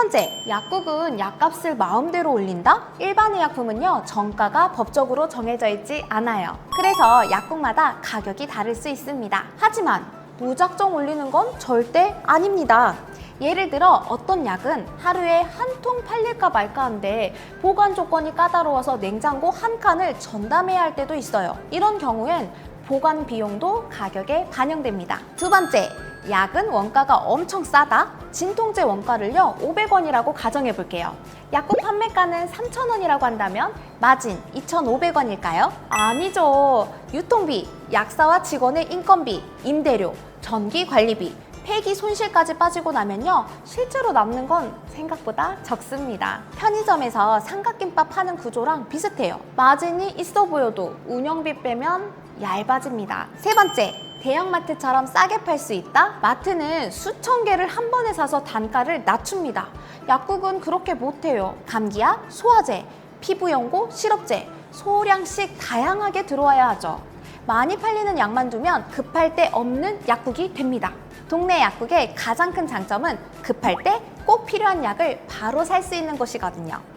번째, 약국은 약값을 마음대로 올린다? 일반 의 약품은요, 정가가 법적으로 정해져 있지 않아요. 그래서 약국마다 가격이 다를 수 있습니다. 하지만 무작정 올리는 건 절대 아닙니다. 예를 들어 어떤 약은 하루에 한 통 팔릴까 말까 한데 보관 조건이 까다로워서 냉장고 한 칸을 전담해야 할 때도 있어요. 이런 경우엔 보관 비용도 가격에 반영됩니다. 두 번째, 약은 원가가 엄청 싸다? 진통제 원가를요, 500원이라고 가정해 볼게요. 약국 판매가는 3,000원이라고 한다면 마진 2,500원일까요? 아니죠. 유통비, 약사와 직원의 인건비, 임대료, 전기 관리비, 폐기 손실까지 빠지고 나면요 실제로 남는 건 생각보다 적습니다 편의점에서 삼각김밥 파는 구조랑 비슷해요 마진이 있어 보여도 운영비 빼면 얇아집니다 세 번째 대형마트처럼 싸게 팔 수 있다? 마트는 수천 개를 한 번에 사서 단가를 낮춥니다 약국은 그렇게 못해요 감기약, 소화제, 피부연고, 시럽제 소량씩 다양하게 들어와야 하죠 많이 팔리는 약만 두면 급할 때 없는 약국이 됩니다. 동네 약국의 가장 큰 장점은 급할 때 꼭 필요한 약을 바로 살 수 있는 곳이거든요.